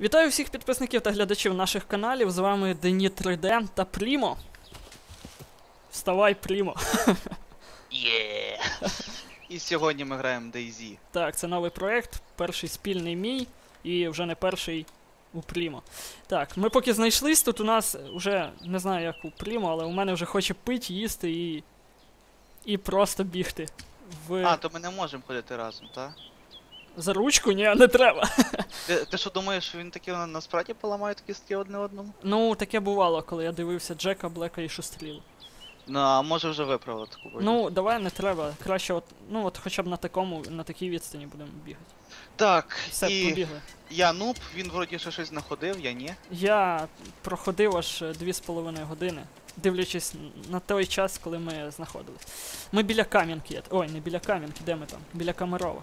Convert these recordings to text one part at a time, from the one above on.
Вітаю всіх підписників та глядачів наших каналів. З вами Дені 3D та Прімо. Вставай, Прімо. Є. І сьогодні ми граємо DayZ. Так, це новий проект, перший спільний мій і вже не перший у Прімо. Так, ми поки знайшлись, тут у нас вже не знаю як у Прімо, але у мене вже хоче пить, їсти і. і просто бігти. В... А, то ми не можемо ходити разом, так? За ручку? Ні, не треба. Ти, ти що думаєш, що він такі на- насправді поламає кістки одне одному? Ну, таке бувало, коли я дивився Джека, Блека і Шустрілу. Ну, а може вже виправили таку. Ну, давай не треба. Краще, от, ну от хоча б на такому, на такій відстані будемо бігати. Так, Все, і побігли. я нуб, він вроді ще щось знаходив, я ні. Я проходив аж е, дві з половиною години, дивлячись на той час, коли ми знаходились. Ми біля Кам'янки. Ой, не біля Кам'янки, де ми там? Біля Камерова.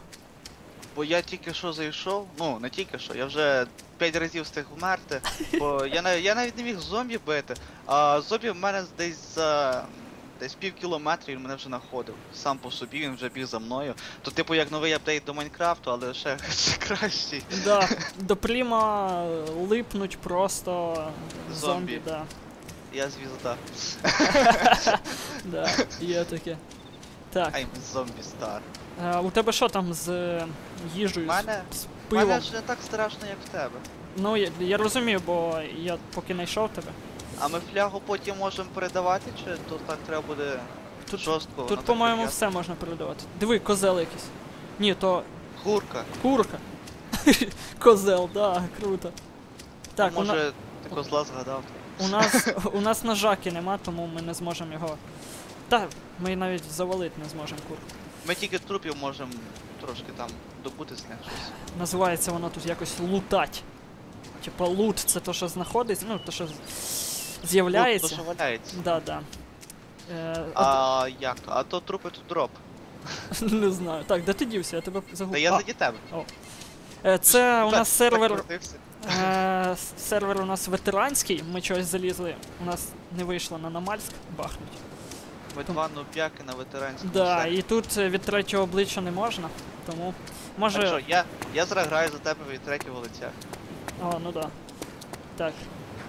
Бо я тільки що зайшов, ну не тільки що, я вже 5 разів встиг вмерти, бо я, нав- я навіть не міг зомбі бити, а зомбі в мене десь за десь пів кілометра він мене вже знаходив. Сам по собі він вже біг за мною. То типу як новий апдейт до Майнкрафту, але ще, ще кращий. Да, до Пріма е, липнуть просто зомбі, Зомбі. да. Я звізда. Да, є таке. Так, I'm зомбі стар. а, у тебе що там з е, їжею, У мене, з, з в мене ж не так страшно, як в тебе. Ну, я, я розумію, бо я поки знайшов тебе. А ми флягу потім можемо передавати, чи то так треба буде Тут, жорстко? тут так по-моєму, все можна передавати. Диви, козел якийсь. Ні, то Курка. курка. Козел, да, круто. Так, а у, на, може ти козла згадав? у нас у нас ножаки нема, тому ми не зможемо його. Та, ми навіть завалити не зможемо курку. Ми тільки трупів можемо трошки там добути з них щось. Називається воно тут якось лутать. Типа лут це то, що знаходиться, ну, то, що з- Ну, то, з'являється. що валяється. Да, да. Е, А як? А то трупи тут дроп. не знаю. Так, де ти дівся? Я тебе Та я А, заді тебе. е, це у нас сервер. Е, сервер у нас ветеранський, ми чогось залізли. У нас не вийшло на Намальськ бахнуть. Два нубяки на ветеранському Да, сервері. і тут е, від третього обличчя не можна, тому. Так що, я, я зараз граю за тебе від третього лиця. О, ну да. Так,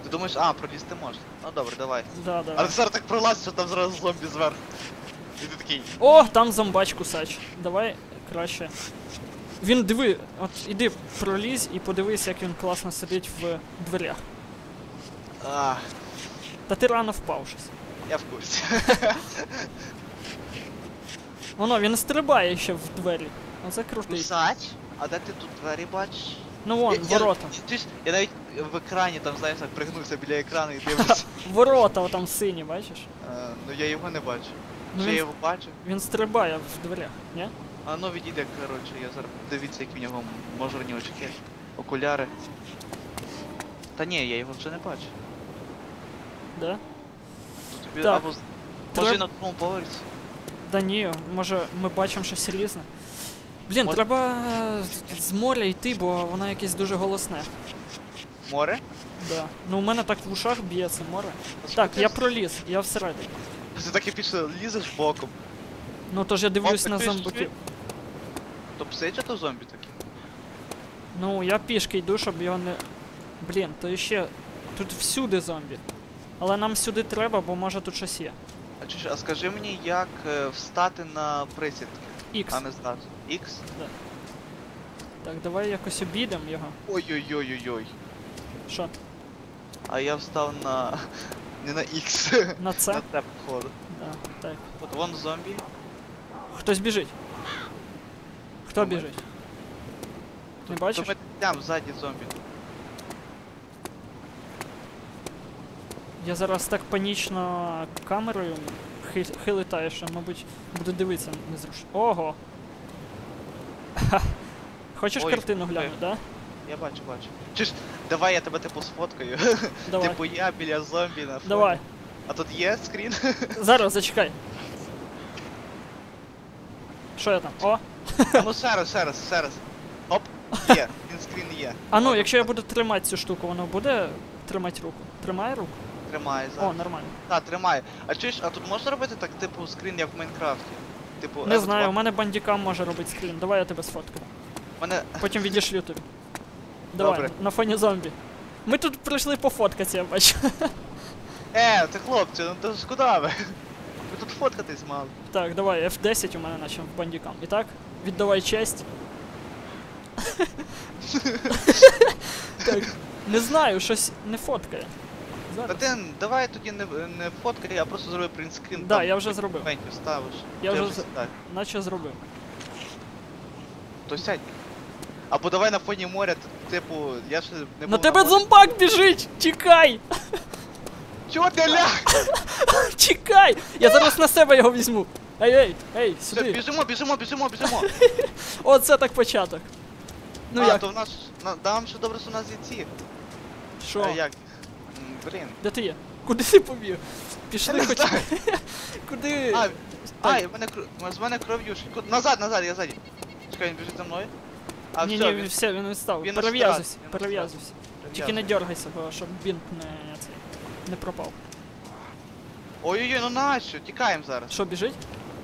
Ти думаєш, а, пролізти можна. Ну добре, давай. да, да. Але зараз так пролазиш, що там зразу зомбі зверху. І ти такий. О, там зомбач кусач. Давай краще. Він диви, от іди пролізь і подивись, як він класно сидить в дверях. А, Та ти рано впав щось. Я в курсі. Воно, він стрибає ще в двері. Оце крутий. Кусач? А де ти тут двері бачиш? Ну вон, Я- я- ворота. Ти ж, я навіть в екрані там, знаєш, так пригнувся біля екрану і дивлюся. Ворота отам сині, бачиш? Е, ну я його не бачу. Ну, Чи я він, його бачу? він стрибає в дверях, ні? А ну відійде, коротше, я зараз дивіться, як в нього мажорні очки, окуляри. Та ні, я його вже не бачу. Да? Так. або може Треб- на другому поверсі. Да ні, може ми бачимо щось різне. Блін, Може- треба е, з моря йти, бо воно якесь дуже голосне. Море? Да. Ну у мене так в ушах б'є це море. Так, я проліз, я всередині. Ти так і пішли, лізеш боком. Ну то ж я дивлюсь так на зомбаків. То пси чи то зомбі такі? Ну, я пішки йду, щоб його не. Блін, то ще. Тут всюди зомбі. Але нам сюди треба, бо може тут щось є. А чи а скажи мені, як е, встати на присідки, Ікс. а не здати? Ікс? Так, давай якось обійдемо його. Ой-ой-ой-ой-ой. Що? А я встав на. не на Ікс. На це? На це походу. Да, так. От вон зомбі. Хтось біжить. Хто Ми. біжить? Не То бачиш? ми там ззаді зомбі. Я зараз так панічно камерою хи- хилитаю, що, мабуть, буду дивитися незручно. Ого! Ха. Хочеш Ой, картину глянути, да? Я бачу, бачу. Чи ж, давай я тебе типу сфоткаю. Давай. Типу я біля зомбі на фоні. Давай. А тут є скрін? Зараз зачекай. Що я там? О! А ну ще раз, ще раз, ще раз. Оп, є, він скрін є. А ну, якщо я буду тримати цю штуку, воно буде тримати руку? Тримає руку? Тримає О, нормально. Так, тримає. А чуєш, а тут можна робити так, типу, скрін, як в Майнкрафті? Типу, Не F2. знаю, у мене бандікам може робити скрін. Давай я тебе сфоткаю. У мене. Потім відішлю тобі. Давай, Добре. на фоні зомбі. Ми тут прийшли пофоткатися, я бачу. Е, це хлопці, ну то ж куди ви? Ви тут фоткатись мали. Так, давай, F10 у мене наче в бандікам. І так, віддавай честь. так, не знаю, щось не фоткає. Та Зараз. ти давай тоді не, не фоткай, а просто зроби принтскрін. Да, там я вже зробив. документів ставиш. Я вже з- Так, Наче зробив. то сядь. Або давай на фоні моря, т- типу, я ще не На був тебе морі. зомбак біжить! Тікай! Чого ти ляг? Тікай! Я зараз на себе його візьму. Ей, ей, ей, Все, сюди. біжимо, біжимо, біжимо, біжимо. Оце так початок. Ну а, як? то в нас, на, да, вам ще добре, що у нас є ці. Що? А, як? Блін. Де ти є? Куди ти побіг? Пішли хоч. Куди? А, ай, в мене, кров- з мене кров'ю. Назад, назад, я ззаді. Чекай, він біжить за мною. А, ні, все, ні, він все, він відстав. він Перев'язуйся, перев'язуйся. Тільки не дергайся, бо щоб бінт не, цей, не пропав. Ой-ой-ой, ну нащо? Тікаємо зараз. Що, біжить?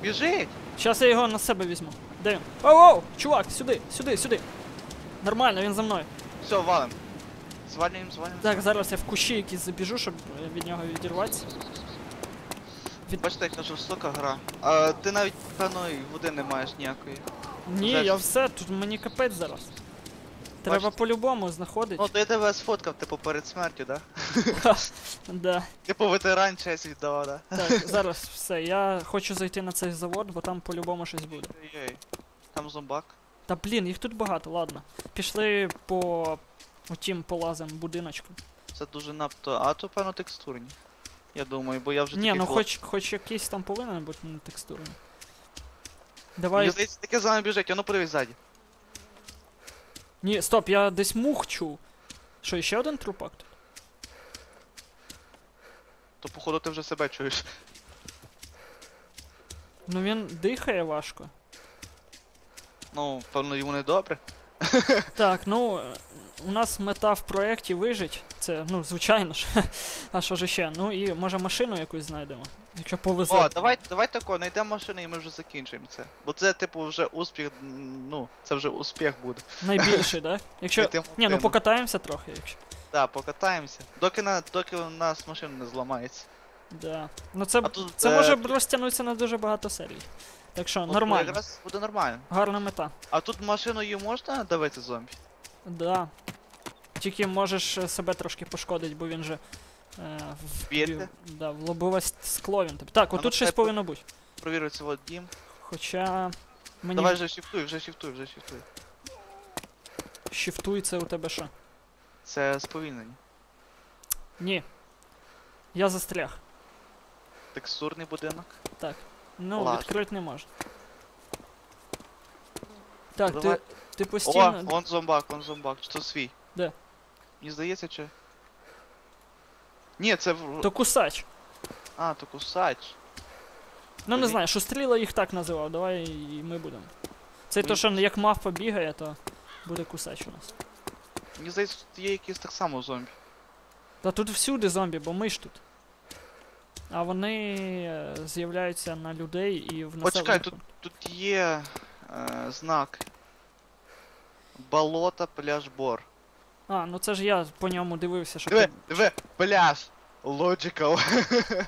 Біжить! Зараз я його на себе візьму. Де він? Оу, оу, чувак, сюди, сюди, сюди. Нормально, він за мною. Все, валим. Звалюємо, звалюємо. Так, зараз я в кущі якісь забіжу, щоб від нього відірватися. Бачите, яка жорстока гра. А ти навіть, певно, і води не маєш ніякої. Ні, Вже я все, тут мені капець зараз. Треба Бачите? по-любому знаходити. Ну, то я тебе сфоткав, типу, перед смертю, да? Да. Типу ветеран честь віддавав, да? Так, зараз все. Я хочу зайти на цей завод, бо там по-любому щось буде. Ой-ой. Там зомбак. Та блін, їх тут багато, ладно. Пішли по отім полазим будиночку. Це дуже надто. А то, певно, текстурні. Я думаю, бо я вже Ні, такий ну хлоп- хоч, хоч якийсь там повинен бути не текстурний. Мені здається, таке за нами біжить, а ну подивись ззаді. Ні, стоп, я десь мух чув. Що, ще один трупак тут? То походу ти вже себе чуєш. Ну він дихає важко. Ну, певно, йому не добре. Так, ну у нас мета в проєкті вижить. Це, ну, звичайно ж. А що ж ще? Ну і може машину якусь знайдемо. Якщо повезе. О, давай, давай тако, знайдемо машину і ми вже закінчуємо це. Бо це, типу, вже успіх, ну, це вже успіх буде. Найбільший, да? Якщо. Ні, ну машину. покатаємося трохи, якщо. Да, покатаємося. Доки, на, доки у нас машина не зламається. Да. Ну це, А тут, це е, може розтягнутися на дуже багато серій. Так що, От нормально. Якраз буде нормально. Гарна мета. А тут машиною можна давити зомбі? Да. Тільки можеш е, себе трошки пошкодити, бо він же. Е, в, да, в лобове скло він. тобі- Так, ну, отут щось повинно бути. Провірити от дім. Хоча. Мені Давай вже шифтуй, вже шифтуй, вже шифтуй. shiftуй це у тебе що? Це сповільнення. Ні. Я застряг. Текстурний будинок. Ну, Ладно. відкрити не можна. Так, Давай. ти, ти О, постійно. вон зомбак, вон зомбак. Чи то свій? Де? Мені здається, чи. Ні, це в. То кусач. А, то кусач. Ну не Блін. знаю, Шустріла їх так називав, давай і ми будемо. Це то, що як мавпа бігає, то буде кусач у нас. Мені здається, тут є якісь так само зомбі. Та тут всюди зомбі, бо ми ж тут. А вони е, з'являються на людей і в Почекай, тут, тут є е, знак. Болото, пляж, бор. А, ну це ж я по ньому дивився, що Диви, диви, пляж. Logical.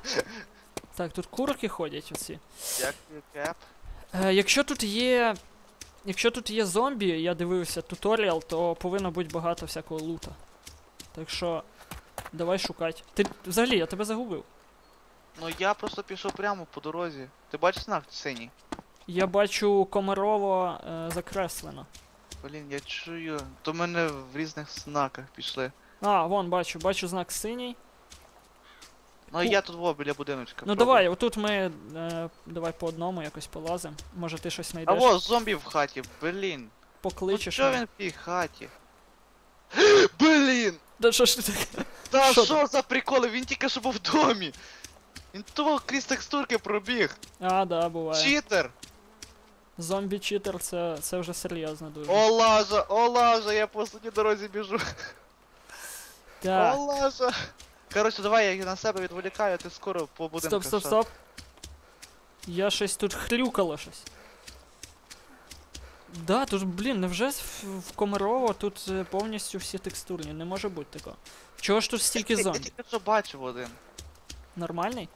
Так, тут курки ходять оці. Дякую, Кеп. Е, якщо тут є. Якщо тут є зомбі, я дивився туторіал, то повинно бути багато всякого лута. Так що. Давай шукати. Ти взагалі, я тебе загубив. Ну я просто пішов прямо по дорозі. Ти бачиш знак синій? Я бачу Комарово е, закреслено. Блін, я чую. То мене в різних знаках пішли. А, вон бачу, бачу знак синій. Ну я тут во біля будиночка. Ну пробую. давай, отут ми. Е, давай по одному якось полазимо. Може ти щось А знайдеш. во, зомбі в хаті, блін. Ну Покличеш. що мене. він в тій хаті? Блін! Да що ж ти таке? Та Що що за приколи? Він тільки що був в домі. Він того крізь текстурки пробіг. А, да, буває. Читер! Зомбі читер це, це вже серйозно дуже. О лажа, о лажа, я по суті дорозі біжу. Так. О лажа. Коротше, давай я їх на себе відволікаю, а ти скоро по будинку. Стоп, стоп, стоп. Я щось тут хрюкало щось. Да, тут, блін, невже в, в Комарово тут е, повністю всі текстурні? Не може бути такого. Чого ж тут стільки я зомбі? тільки що бачив один. Нормальний?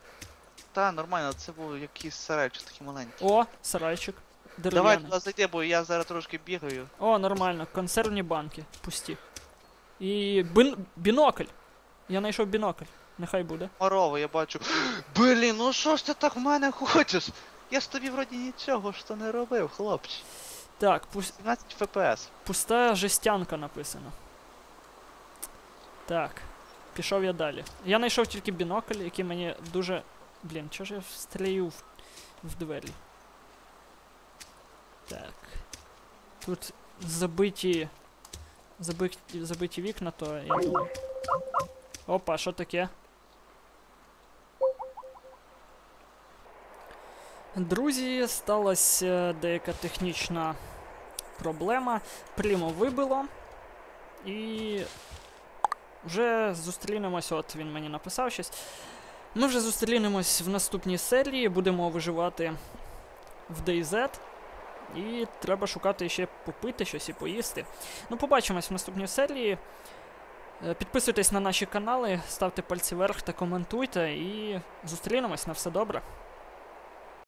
Та, нормально, це був якийсь сарайчик такий маленький. О, сарайчик. Давай Дерев'яний. туди зайди, бо я зараз трошки бігаю. О, нормально. Консервні банки. Пусті. І бин... бінокль. Я знайшов бінокль. Нехай буде. Морово, я бачу. Блін, ну що ж ти так в мене хочеш? Я ж тобі вроді нічого ж то не робив, хлопче. Так, пус... 17 FPS. пуста жестянка написано. Так. Пішов я далі. Я знайшов тільки бінокль, який мені дуже. Блін, чого ж я стрілю в, в двері? Так. Тут забиті. Забиті, забиті вікна, то я думаю. Опа, що таке? Друзі, сталася деяка технічна проблема. Прямо вибило. І вже зустрінемось, от він мені написав щось. Ми вже зустрінемось в наступній серії, будемо виживати в DayZ. І треба шукати ще попити щось і поїсти. Ну, побачимось в наступній серії. Е, Підписуйтесь на наші канали, ставте пальці вверх та коментуйте. І зустрінемось на все добре.